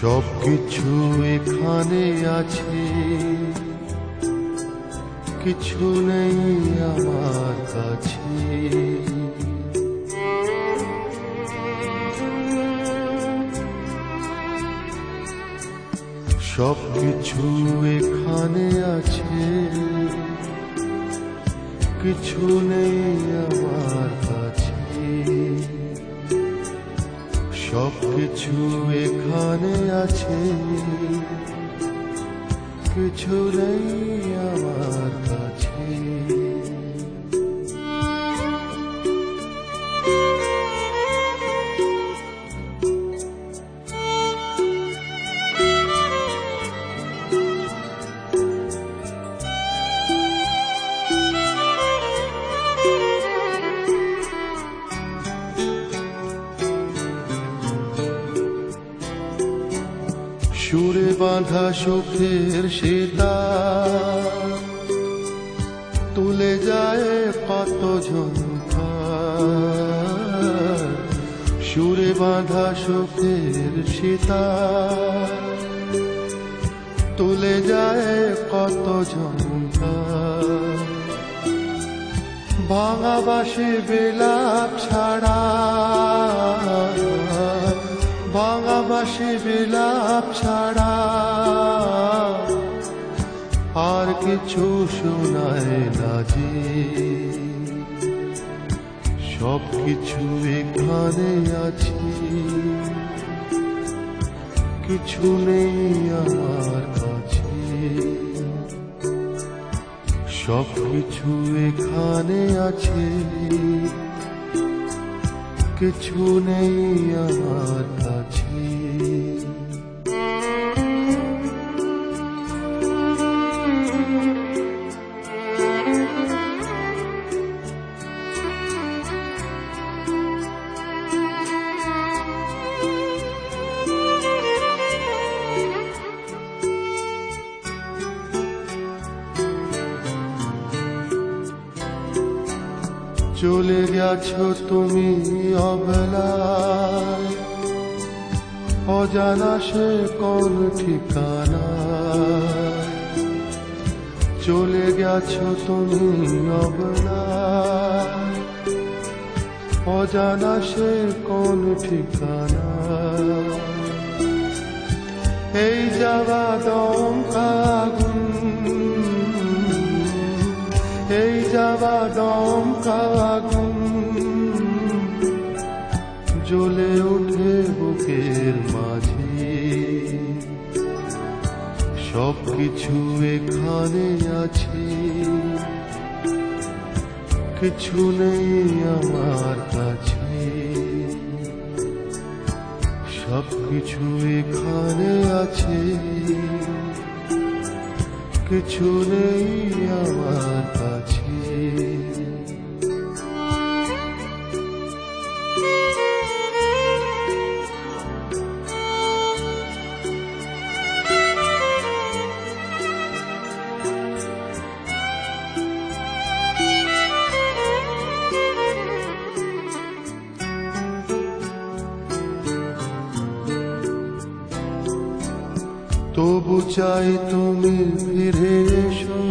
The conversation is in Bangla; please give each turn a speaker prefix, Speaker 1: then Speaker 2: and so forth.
Speaker 1: সব কিছু এখানে আছে। কিছু নেই আমার কাছে। সব কিছু এখানে আছে। কিছু নেই আমার কাছে। সব কিছু এখানে আছে। কিছু নেই আমার কাছে। সুরে বাঁধা সুখের সেতা। তুলে যায় কত ঝঙ্কার সুরে বাঁধা সুখের সীতা। তুলে যায় কত ঝঙ্কার ভাঙা বাসে ছাড়া। ভাঙা বাসে বিলাপ ছাড়া আর কিছু শোনায় না যে। সব কিছু এখানে আছে। কিছু নেই আমার কাছে। সব কিছু এখানে আছে। কিছু নেই আমার কাছে। চলে গেছো তুমি অবলায়। অজানা সে কোন ঠিকানা চলে গেছো তুমি অবলায়। অজানা সে কোন ঠিকানা এই যাওয়া দম কিছু এখানে আছে। কিছু নেই আমার কাছে। সব কিছু এখানে আছে। কিছু নেই আমার কাছে। তবু চাই তুমি ফিরে এসো।